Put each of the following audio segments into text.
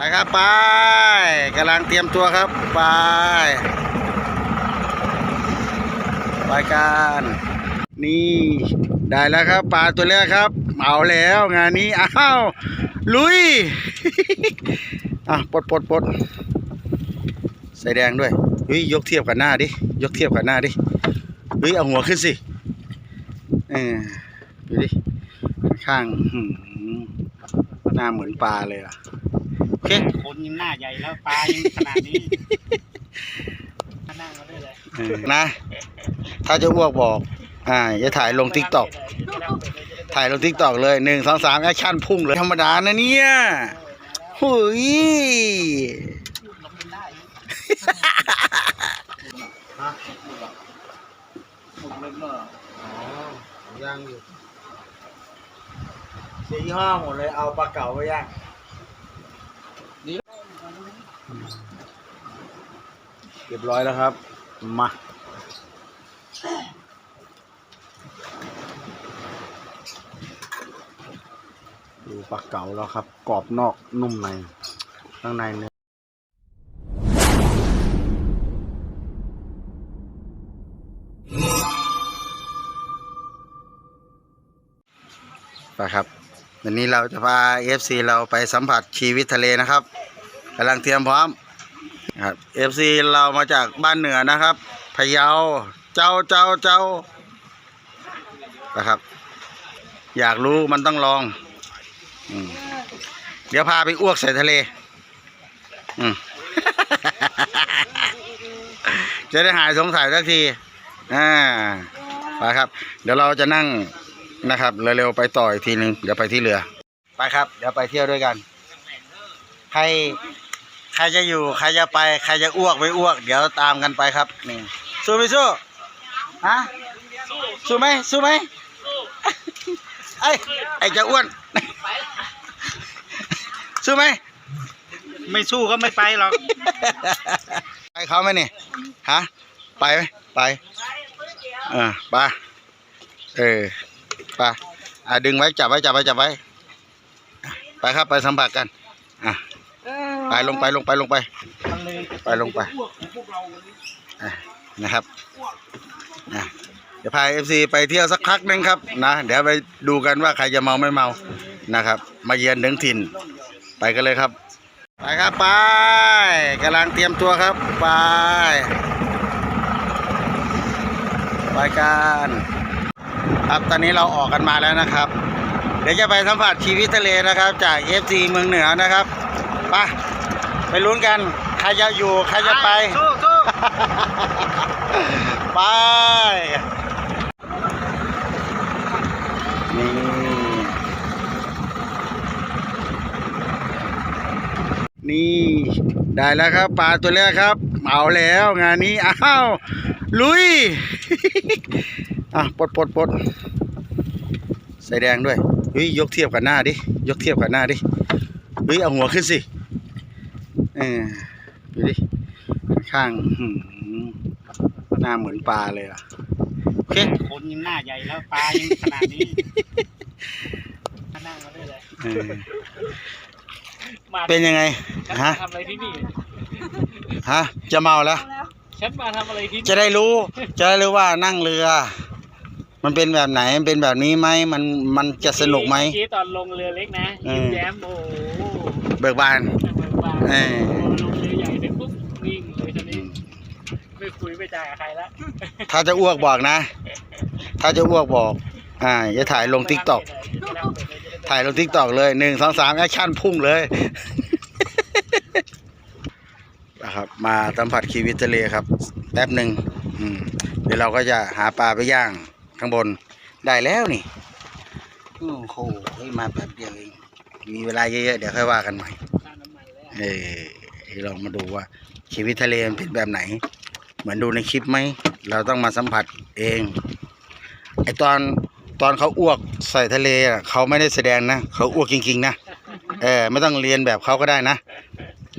ไปครับไปกำลังเตรียมตัวครับไปไปกันนี่ได้แล้วครับปลาตัวแรกครับเอาแล้วงานนี้อ้าวลุยอะปลดปลดปลดใส่แดงด้วยเฮ้ยยกเทียบกับหน้าดิยกเทียบกับหน้าดิเฮ้ยเอาหัวขึ้นสิเออดูดิข้างหน้าเหมือนปลาเลยอะ เค คนยังหน้าใหญ่แล้วปลายังขนาดนี้ นั่งมาได้เลยเออนะ ถ้าจะอ้วกบอก อ่าจะถ่ายลงทิกตอก ถ่ายลงทิกตอกเลยหนึ่งสองสามแอคชั่นพุ่งเลย ธรรมดานะเนี่ยหุยหมดเลยเนอะอ๋อย่างอยู่เสียยี่ห้อหมดเลยเอาปลาเก๋าไปย่าง เรียบร้อยแล้วครับ มา ดูปลาเก๋าแล้วครับ กรอบนอกนุ่มใน ข้างในเนื้อไปครับวันนี้เราจะพา FC เราไปสัมผัสชีวิตทะเลนะครับ กำลังเตรียมพร้อมครับ FC เรามาจากบ้านเหนือนะครับพะเยาเจ้าเจ้าเจ้านะครับ อยากรู้มันต้องลองอเดี๋ยวพาไปอ้วกใส่ทะเลจะได้หายสงสัยสักทีอ่าไปครับ เดี๋ยวเราจะนั่งนะครับเร็วๆไปต่ออีกทีหนึ่งเดี๋ยวไปที่เรือ ไปครับ เดี๋ยวไปเที่ยวด้วยกันใครใครจะอยู่ ใครจะไป ใครจะอ้วกไปอ้วก เดี๋ยวตามกันไปครับ นี่ สู้ไม่สู้ฮะสู้ไหมสู้ไหมไอ้ไอ้จะอ้วน สู้ไหมไม่สู้ก็ไม่ไปหรอก ไปเขาไหมเนี่ยฮะไปไหมไปเออไปเออไปอะดึงไว้จับไว้จับไว้จับไว้ ไปครับไปสัมผัสกันอะ ไปลงไปลงไปลงไป ไปลงไปอะนะครับอะเดี๋ยวพาเอฟซีไปเที่ยวสักพักหนึงครับนะเดี๋ยวไปดูกันว่าใครจะเมาไม่เมานะครับ มาเยือนถึงถิ่น ไปกันเลยครับ ไปครับไปกำลังเตรียมตัวครับ ไป ไปกันครับตอนนี้เราออกกันมาแล้วนะครับ เดี๋ยวจะไปสัมผัสชีวิตทะเลนะครับ จากเอฟซีเมืองเหนือนะครับ ไปไปลุ้นกัน ใครจะอยู่ ใครจะไป ไป นี่นี่ ได้แล้วครับปลาตัวแรกครับ เอาแล้วงานนี้ อ้าว ลุย อะปลดปลดปลดใส่แดงด้วยเฮ้ยยกเทียบกับหน้าดิ ยกเทียบกับหน้าดิเฮ้ยเอาหัวขึ้นสิ เออดูดิ ข้างหืมหน้าเหมือนปลาเลยอะโอเคคนยังหน้าใหญ่แล้วปลายังขนาดนี้นั่งมาได้เลยเออมาเป็นยังไงฉันฮะมาทำอะไรที่นี่ฮะจะเมาแล้วฉันมาทำอะไรที่นี่จะได้รู้ จะได้รู้ว่านั่งเรือ มันเป็นแบบไหนมันเป็นแบบนี้ไหมมันมันจะสนุกไหมเอกี้ตอนลงเรือเล็กนะอืมยิ้มแย้มโอ้โหเบิกบาน เบิกบานเออลงเรือใหญ่เสร็จปุ๊บวิ่งเลยทีนี้ไม่คุยไม่จ่ายกับใครละถ้าจะอ้วกบอกนะ ถ้าจะอ้วกบอก อ่าจะถ่ายลงทิกตอกถ่ายลงทิกตอกเลยหนึ่งสองสามแอคชั่นพุ่งเลยนะครับมาสัมผัสชีวิตทะเลครับแป๊บหนึ่งอืมเดี๋ยวเราก็จะหาปลาไปย่างข้างบนได้แล้วนี่โอ้โหเฮ้ยมาแป๊บเดียวเองมีเวลาเยอะๆเดี๋ยวค่อยว่ากันใหม่ เออลองมาดูว่าชีวิตทะเลมันเป็นแบบไหน เหมือนดูในคลิปไหม เราต้องมาสัมผัสเอง ไอตอนตอนเขาอ้วกใส่ทะเลเขาไม่ได้แสดงนะเขาอ้วกจริงๆนะเออไม่ต้องเรียนแบบเขาก็ได้นะ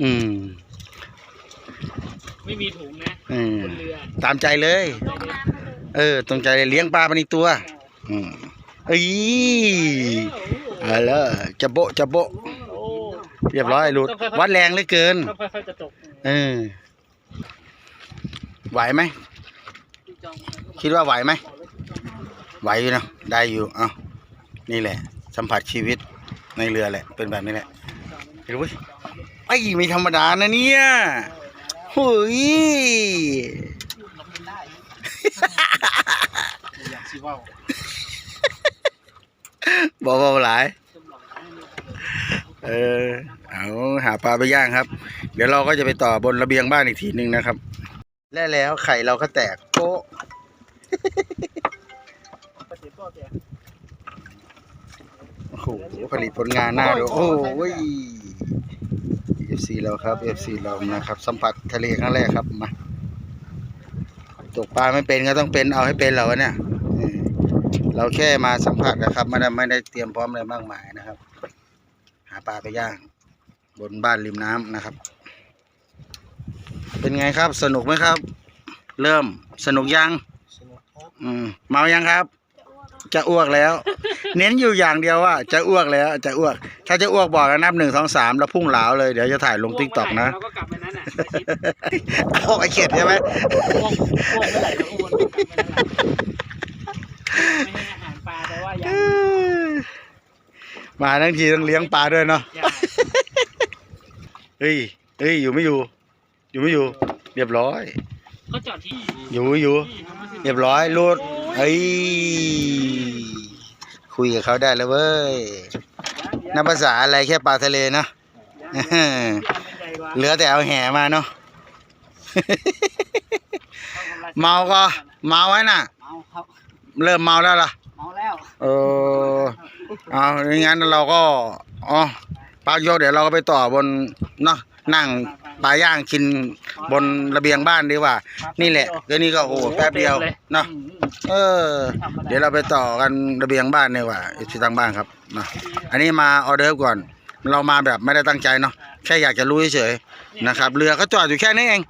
อืม ไม่มีถุงนะอืมตามใจเลย เออตรงใจเลี้ยงปลาไปในตัว อืมเอ้ยเอาละจะโบจะโบโอ้ เรียบร้อยหลุดวัดแรงเหลือเกินต้องค่อยๆกระจกเออ ไหวไหม คิดว่าไหวไหม ไหวอยู่เนอะได้อยู่ เอานี่แหละ สัมผัสชีวิตในเรือแหละ เป็นแบบนี้แหละเห็นไหมไอ้ยไม่ธรรมดานะเนี่ยเฮ้ย อยากซีว่าวบอกเบาหลาย เออเอาหาปลาไปย่างครับ เดี๋ยวเราก็จะไปต่อบนระเบียงบ้านอีกทีหนึ่งนะครับและแล้วไข่เราก็แตกโป๊ะโอ้โหผลิตผลงานหน้าดูโอ้ย FC เราครับ FC เรานะครับ สัมผัสทะเลครั้งแรกครับมาตกปลาไม่เป็นก็ต้องเป็นเอาให้เป็นเราเนี่ยเราแค่มาสัมผัสนะครับไม่ได้ไม่ได้เตรียมพร้อมอะไรมากมาย นะครับหาปลาไปย่าง บนบ้านริมน้ำนะครับ เป็นไงครับสนุกไหมครับ เริ่มสนุกยังสนุกครับอืมเมายังครับ จะอ้วกแล้ว เน้นอยู่อย่างเดียวว่า จะอ้วกแล้ว จะอ้วก ถ้าจะอ้วกบอกกันนับหนึ่งสองสามแล้วพุ่งเหลาเลยเดี๋ยวจะถ่ายลงทิกตอกนะเราก็กลับไปนั้นน่ะเอาไอเข็ดใช่ไหมพวกพวกเมื่อไหร่เราก็วนกลับไปนั่นแหละไม่ให้อาหารปลาแต่ว่ายัง มาทั้งทีต้องเลี้ยงปลาด้วยเนาะยังเฮ้ยเฮ้ยอยู่ไม่อยู่ อยู่ไม่อยู่ เรียบร้อยเขาจอดที่อยู่อยู่ เรียบร้อยรูดเฮ้ยคุยกับเขาได้แล้วเว้ยนับภาษาอะไรแค่ปลาทะเลเนาะเหลือแต่เอาแห่มาเนาะเมาก็เมาไว้น่ะเมาครับเริ่มเมาแล้วล่ะ เมาแล้วเออ เอาอย่างงั้นเราก็อ๋อปลาโยกเดี๋ยวเราก็ไปต่อบนเนาะนั่งปลาย่างกินบนระเบียงบ้านดีกว่า นี่แหละก็นี่ก็โอ้โหแป๊บเดียวเนาะเออ เดี๋ยวเราไปต่อกันระเบียงบ้านดีกว่าที่ตั้งบ้านครับเนาะอันนี้มาออเดอร์ฟก่อน เรามาแบบไม่ได้ตั้งใจเนาะแค่อยากจะรู้เฉยๆนะครับ เรือก็จอดอยู่แค่นี้เอง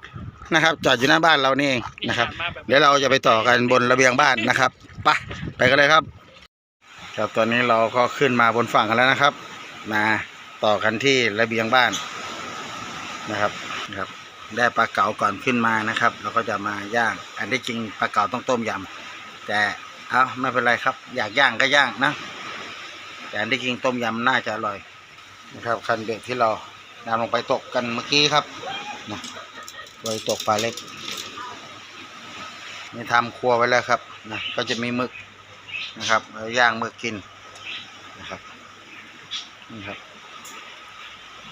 นะครับ จอดอยู่หน้าบ้านเรานี่เองนะครับ เดี๋ยวเราจะไปต่อกันบนระเบียงบ้านนะครับไปไปกันเลยครับ ครับตอนนี้เราก็ขึ้นมาบนฝั่งกันแล้วนะครับมาต่อกันที่ระเบียงบ้านนะครับนะครับ ได้ปลาเก๋าก่อนขึ้นมานะครับเราก็จะมาย่าง อันที่จริงปลาเก๋าต้องต้มยำแต่เอาไม่เป็นไรครับ อยากย่างก็ย่างนะแต่อันที่จริงต้มยำน่าจะอร่อยนะครับ คันเบ็ดที่เรานำลงไปตกกันเมื่อกี้ครับนะโดยตกปลาเล็กนี่ทำครัวไว้แล้วครับนะก็จะมีหมึก นะครับย่างมึกกินนะครับนี่ครับ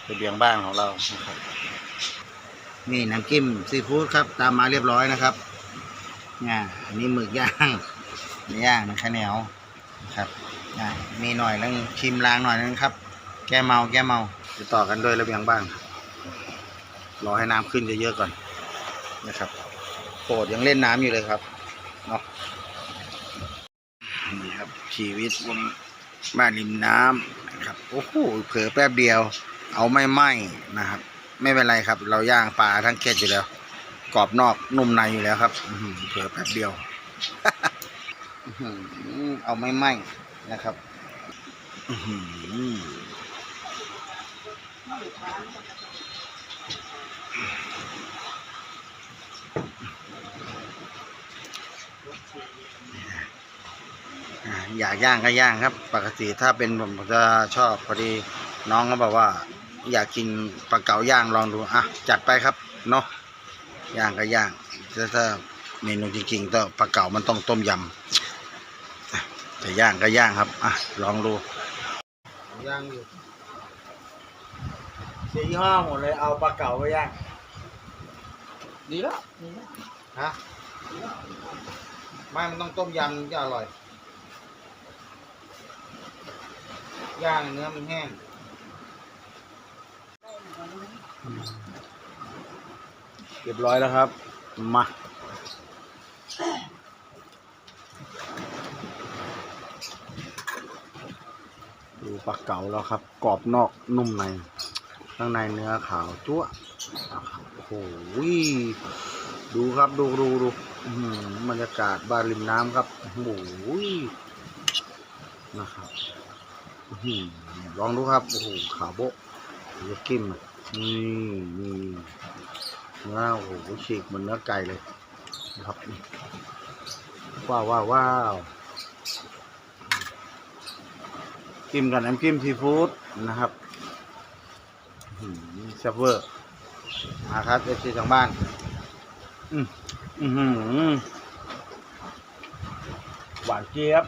ระเบียงบ้านของเรานะครับนี่น้ำจิ้มซีฟู้ดครับ ตามมาเรียบร้อยนะครับเนี่ยอันนี้หมึกย่างเนื้อย่างนะข้าวเหนียวครับอ่มีหน่อยนึงชิมล้างหน่อยนึงครับ แก้เมาแก้เมาจะต่อกันด้วยระเบียงบ้านครับรอให้น้ำขึ้นเยอะๆก่อนนะครับโปรดยังเล่นน้ำอยู่เลยครับเนาะ นี่ครับ ชีวิตบนบ้านริมน้ำนะครับโอ้โหเผลอแป๊บเดียว เอาไม่ไหม้นะครับ ไม่เป็นไรครับ เราย่างปลาทั้งเกล็ดอยู่แล้ว กรอบนอกนุ่มในอยู่แล้วครับเผลอแป๊บเดียวเอาไม่ไหม้นะครับอื อหืออะอยากย่างก็ย่างครับ ปกติถ้าเป็นผมจะชอบพอดีน้องก็บอกว่า อยากกินปลาเก๋าย่างลองดูอะจัดไปครับเนาะย่างก็ย่างถ้าถ้าเมนูจริงๆต้องปลาเก๋ามันต้องต้มยำอะแต่ย่างก็ย่างครับอะลองดูย่างอยู่สี่ห้อหมดเลยเอาปลาเก๋าไปย่างดีแล้วดีแล้วฮะไม่มันต้องต้มยำถึงจะอร่อย ย่างเนื้อมันแห้งเรียบร้อยแล้วครับ มาดูปลาเก๋าแล้วครับ กรอบนอกนุ่มใน ข้างในเนื้อขาวจั๊วโอ้โหดูครับดูดูดูอื้อหือบรรยากาศบ้านริมน้ำครับโอ้โหนะครับ ลองดูครับโอ้โหขาโบ๊ะจะกินอะนี่นี่เนื้อโอ้โหฉีกเหมันเนื้อไก่เลยนะครับว้าวว้าวว้าวกินกับน้ำจิ้มซีฟู้ดนะครับซ่บเวอร์มาครับเอฟซีทางบ้าน อืมอือหือหวานเจี๊ยบ